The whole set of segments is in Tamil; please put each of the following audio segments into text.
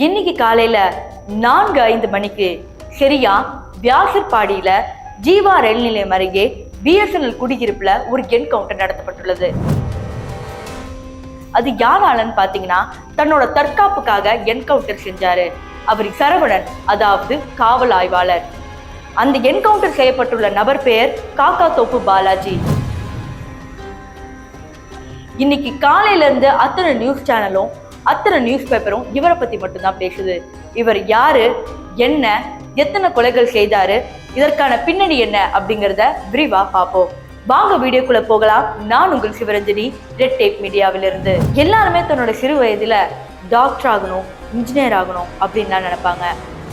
இன்னைக்கு காலையில நான்கு ஐந்து மணிக்கு சரியா வியாசர்பாடியில ஜீவா ரயில் நிலையம் அருகே பிஎஸ்என்எல் குடியிருப்புல ஒரு என்கவுண்டர் நடத்தப்பட்டுள்ளது. அது யாராலன்னு பாத்தீங்கன்னா தன்னோட தற்காப்புக்காக என்கவுண்டர் செஞ்சாரு. அவர் சரவணன் அதாவது காவல் ஆய்வாளர். அந்த என்கவுண்டர் செய்யப்பட்டுள்ள நபர் பெயர் காக்கா தோப்பு பாலாஜி. இன்னைக்கு காலையில இருந்து அத்தனை நியூஸ் சேனலும் அத்தனை நியூஸ் பேப்பரும் இவரை பத்தி மட்டும்தான் பேசுது. இவர் யாரு? என்ன? எத்தனை கொலைகள் செய்தாரு? இதற்கான பின்னணி என்ன? அப்படிங்கிறத விரிவா பார்ப்போம். வாங்க வீடியோக்குள்ள போகலாம். நான் உங்கள் சிவரஞ்சனி ரெட் டேப் மீடியாவிலிருந்து எல்லாருமே தன்னோட சிறு வயதுல டாக்டர் ஆகணும் இன்ஜினியர் ஆகணும் அப்படின்லாம் நினைப்பாங்க.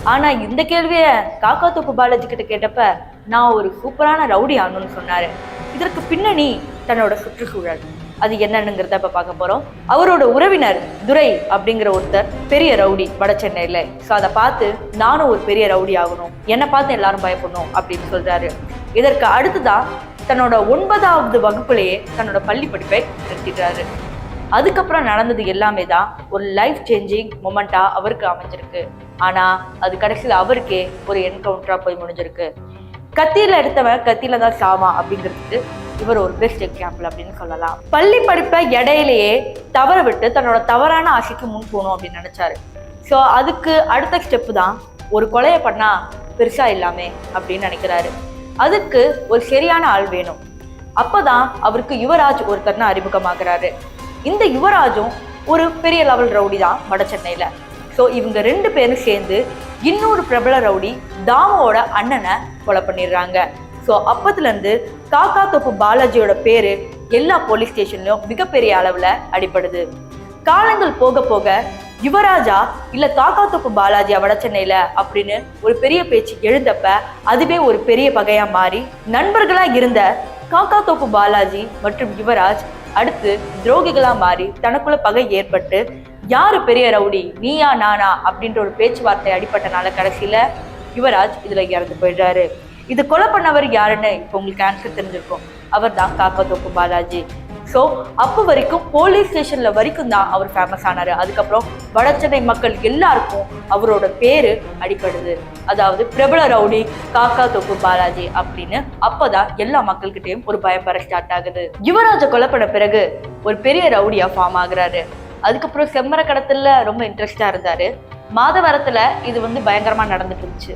ஆனா இந்த கேள்வியை காக்கா தோப்பு பாலாஜி கிட்ட கேட்டப்ப நான் ஒரு சூப்பரான ரவுடி ஆகணும்னு சொன்னாரு. இதற்கு பின்னணி தன்னோட சுற்றுச்சூழல். அது என்னன்னுங்கிறத இப்போ பார்க்க போகிறோம் அவரோட உறவினர் துரை அப்படிங்கிற ஒருத்தர் பெரிய ரவுடி வட சென்னையில். ஸோ அதை பார்த்து நானும் ஒரு பெரிய ரவுடி ஆகணும். என்னை பார்த்து எல்லாரும் பயப்படணும் அப்படின்னு சொல்கிறாரு இதற்கு அடுத்துதான் தன்னோட ஒன்பதாவது வகுப்புலேயே தன்னோட பள்ளி படிப்பை நிறுத்திட்டாரு. அதுக்கப்புறம் நடந்தது எல்லாமே தான் ஒரு லைஃப் சேஞ்சிங் மொமெண்ட்டாக அவருக்கு அமைஞ்சிருக்கு. ஆனால் அது கடைசியில் அவருக்கே ஒரு என்கவுண்டராக போய் முடிஞ்சிருக்கு. கத்தியில் எடுத்தவன் கத்தியில் தான் சாவான் அப்படிங்கிறதுக்கு இவர் ஒரு பெஸ்ட் எக்ஸாம்பிள் அப்படின்னு சொல்லலாம். பள்ளி படிப்பை இடையிலேயே தவற விட்டு தன்னோட தவறான ஆசைக்கு முன் போகணும் அப்படின்னு நினைச்சாரு. ஸோ அதுக்கு அடுத்த ஸ்டெப்பு தான் ஒரு கொலையை பண்ணா பெருசா இல்லாமே அப்படின்னு நினைக்கிறாரு. அதுக்கு ஒரு சரியான ஆள் வேணும். அப்பதான் அவருக்கு யுவராஜ் ஒருத்தர்னு அறிமுகமாகிறாரு. இந்த யுவராஜும் ஒரு பெரிய லெவல் ரவுடி தான் வட சென்னையில். ஸோ இவங்க ரெண்டு பேரும் சேர்ந்து இன்னொரு பிரபல ரவுடி தாமோட அண்ணனை கொலை பண்ணிடுறாங்க. ஸோ அப்பத்துலேருந்து காக்கா தோப்பு பாலாஜியோட பேரு எல்லா போலீஸ் ஸ்டேஷன்லையும் மிகப்பெரிய அளவில் அடிபடுது. காலங்கள் போக போக யுவராஜா இல்ல காக்கா தோப்பு பாலாஜியா வட சென்னையில? அப்படின்னு ஒரு பெரிய பேச்சு எழுந்தப்ப அதுவே ஒரு பெரிய பகையா மாறி நண்பர்களா இருந்த காக்கா தோப்பு பாலாஜி மற்றும் யுவராஜ் அடுத்து துரோகிகளா மாறி தனக்குள்ள பகை ஏற்பட்டு யாரு பெரிய ரவுடி? நீயா நானா? அப்படின்ற ஒரு பேச்சுவார்த்தை அடிப்பட்டனால கடைசியில யுவராஜ் இதுல இறந்து போயிடுறாரு. இது கொலை பண்ணவர் யாருன்னு இப்போ உங்களுக்கு ஆன்சர் தெரிஞ்சிருக்கும். அவர் தான் காக்கா தோப்பு பாலாஜி. ஸோ அப்போ வரைக்கும் போலீஸ் ஸ்டேஷனில் வரைக்கும் தான் அவர் ஃபேமஸ் ஆனார். அதுக்கப்புறம் வடச்சென்னை மக்கள் எல்லாருக்கும் அவரோட பேர் அடிப்படுது அதாவது பிரபல ரவுடி காக்கா தோப்பு பாலாஜி அப்படின்னு அப்பதான் எல்லா மக்கள்கிட்டையும் ஒரு பயம் பெற ஸ்டார்ட் ஆகுது. யுவராஜ கொலை பண்ண பிறகு ஒரு பெரிய ரவுடியாக ஃபார்ம் ஆகுறாரு. அதுக்கப்புறம் செம்மர கடத்தில் ரொம்ப இன்ட்ரெஸ்டாக இருந்தார். மாதவரத்தில் இது வந்து பயங்கரமாக நடந்துட்டு இருந்துச்சு.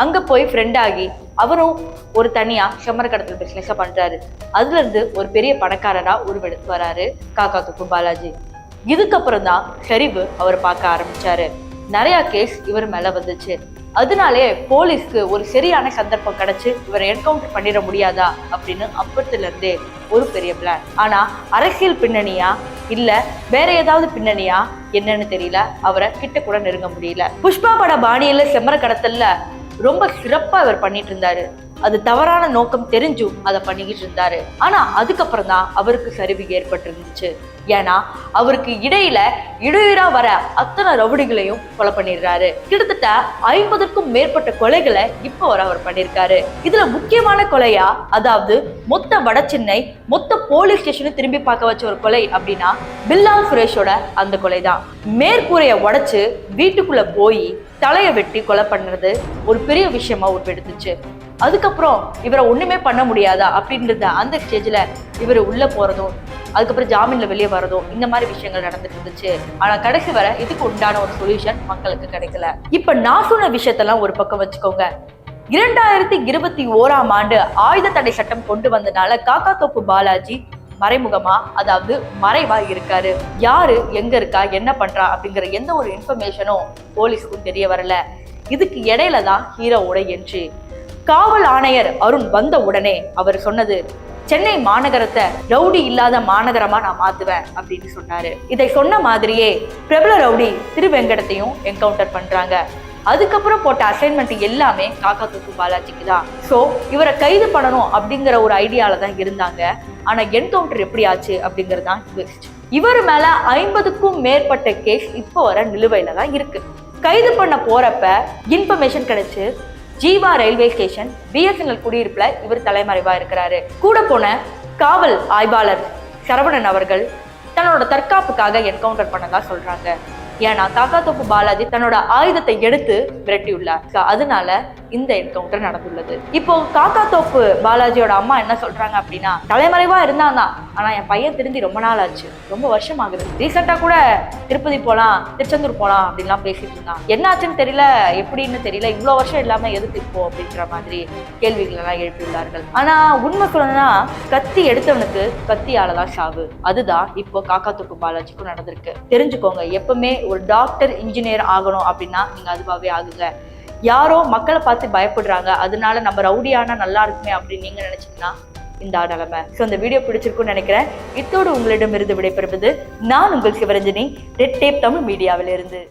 அங்க போய் ஃப்ரெண்ட் ஆகி அவரும் ஒரு தனியா செம்மர கடத்தல் பிசினஸ பண்றாரு. அதுல இருந்து ஒரு பெரிய பணக்காரரா உருவெடுத்து வராரு காக்கா துப்பு பாலாஜி. இதுக்கப்புறம் தான் ஷெரீஃப் அவர் பார்க்க ஆரம்பிச்சாரு. நிறைய கேஸ் இவர் மேல வந்துச்சு. அதனாலே போலீஸ்க்கு ஒரு சரியான சந்தர்ப்பம் கிடைச்சு இவரை என்கவுண்டர் பண்ணிட முடியாதா அப்படின்னு அப்பத்துல இருந்தே ஒரு பெரிய பிளான் ஆனா அரசியல் பின்னணியா இல்ல வேற ஏதாவது பின்னணியா என்னன்னு தெரியல. அவரை கிட்ட கூட நெருங்க முடியல. புஷ்பா பட பாணியில செம்மர கடத்தல்ல ரொம்ப சிறப்பாக அவர் பண்ணிட்டு இருந்தாரு. அது தவறான நோக்கம் தெரிஞ்சும் அதை பண்ணிக்கிட்டு இருந்தாரு. ஆனா அதுக்கப்புறம் தான் அவருக்கு சரிவு ஏற்பட்டிருந்துச்சு. ஏன்னா அவருக்கு இடையில இடையூறா வர அத்தனை ரவுடிகளையும் கொலை பண்ணிடுறாரு. கிட்டத்தட்ட ஐம்பதுக்கும் மேற்பட்ட கொலைகளை இப்போ வர அவர் பண்ணியிருக்காரு இதுல முக்கியமான கொலையா? அதாவது மொத்த வட மொத்த போலீஸ் ஸ்டேஷனை திரும்பி பார்க்க வச்ச ஒரு கொலை அப்படின்னா பில்லால் சுரேஷோட அந்த கொலை தான் மேற்கூரையை உடைச்சு வீட்டுக்குள்ள போய் தலையை வெட்டி கொலை பண்ணுறது ஒரு பெரிய விஷயமா உருவெடுத்துச்சு. அதுக்கப்புறம் இவரை ஒண்ணுமே பண்ண முடியாதா அப்படின்றத அந்த ஸ்டேஜ்ல இவர் உள்ள போறதும் அதுக்கப்புறம் ஜாமீன்ல வெளியே வரதும் இந்த மாதிரி விஷயங்கள் நடந்துட்டு இருந்துச்சு. ஆனா கடைசி வரை இதுக்கு உண்டான ஒரு சொல்யூஷன் மக்களுக்கு கிடைக்கல. இப்ப நான் சொன்ன விஷயத்தெல்லாம் ஒரு பக்கம் வச்சுக்கோங்க. இரண்டாயிரத்தி இருபத்தி ஓராம் ஆண்டு ஆயுத தடை சட்டம் கொண்டு வந்தனால காக்கா தோப்பு பாலாஜி மறைமுகமா அதாவது மறைவா இருக்காரு. யாரு எங்க இருக்கா என்ன பண்றா அப்படிங்கிற எந்த ஒரு இன்ஃபர்மேஷனும் போலீஸ்க்கும் தெரிய வரல. இதுக்கு இடையில தான் ஹீரோவோட என்ட்ரி காவல் ஆணையர் அருண் வந்த உடனே அவர் சொன்னது சென்னை மாநகரத்தை ரவுடி இல்லாத மாநகரமா நான் மாத்துவேன் அப்படின்னு சொன்னாரு. இதை சொன்ன மாதிரியே பிரபல ரவுடி திருவெங்கடத்தையும் என்கவுண்டர் பண்றாங்க. அதுக்கப்புறம் போட்ட அசைன்மெண்ட் எல்லாமே காக்கா தூக்கு பாலாஜிக்கு தான். ஸோ இவரை கைது பண்ணணும் அப்படிங்கிற ஒரு ஐடியால தான் இருந்தாங்க. ஆனா என்கவுண்டர் எப்படி ஆச்சு அப்படிங்கிறது தான் இவர் மேல ஐம்பதுக்கும் மேற்பட்ட கேஸ் இப்போ வர நிலுவையில தான் இருக்கு. கைது பண்ண போறப்ப இன்ஃபர்மேஷன் கிடைச்சு. ஜீவா ரயில்வே ஸ்டேஷன் பிஎஸ்என்எல் குடியிருப்புல இவர் தலைமறைவா இருக்கிறாரு. கூட போன காவல் ஆய்வாளர் சரவணன் அவர்கள் தன்னோட தற்காப்புக்காக என்கவுண்டர் பண்ணதா சொல்றாங்க. ஏன்னா காக்காத்தோப்பு பாலாஜி தன்னோட ஆயுதத்தை எடுத்து விரட்டியுள்ளார். அதனால இந்த என்கவுண்டர் நடந்துள்ளது. இப்போ காக்காத்தோப்பு பாலாஜியோட அம்மா என்ன சொல்றாங்க அப்படின்னா தலைமறைவா இருந்தான் தான் ஆனா என் பையன் திருந்தி ரொம்ப நாள் ஆச்சு. ரொம்ப வருஷம் ஆகுது. ரீசெண்டா கூட திருப்பதி போலாம் திருச்செந்தூர் போலாம் அப்படின்லாம் பேசிட்டு இருந்தான். என்னாச்சுன்னு தெரியல எப்படின்னு தெரியல. இவ்வளவு வருஷம் இல்லாம எதுக்கு இப்போ அப்படின்ற மாதிரி கேள்விகள் எல்லாம் எழுப்பியுள்ளார்கள். ஆனா உண்மை சொல்லணும்னா கத்தி எடுத்தவனுக்கு கத்தியால தான் சாவு. அதுதான் இப்போ காக்காத்தோப்பு பாலாஜிக்கும் நடந்திருக்கு. தெரிஞ்சுக்கோங்க எப்பவுமே ஒரு டாக்டர் இன்ஜினியர் ஆகணும் அப்படின்னா நீங்க அதுவாகவே ஆகுங்க. யாரோ மக்களை பார்த்து பயப்படுறாங்க. அதனால நம்ம ரவுடியானா நல்லா இருக்குமே அப்படின்னு நீங்க நினைச்சீங்கன்னா இந்த நிலைமை. ஸோ இந்த வீடியோ பிடிச்சிருக்கும்னு நினைக்கிறேன். இத்தோடு உங்களிடமிருந்து விடைபெறுவது நான் உங்கள் சிவரஞ்சனி ரெட் டேப் தமிழ் மீடியாவிலிருந்து.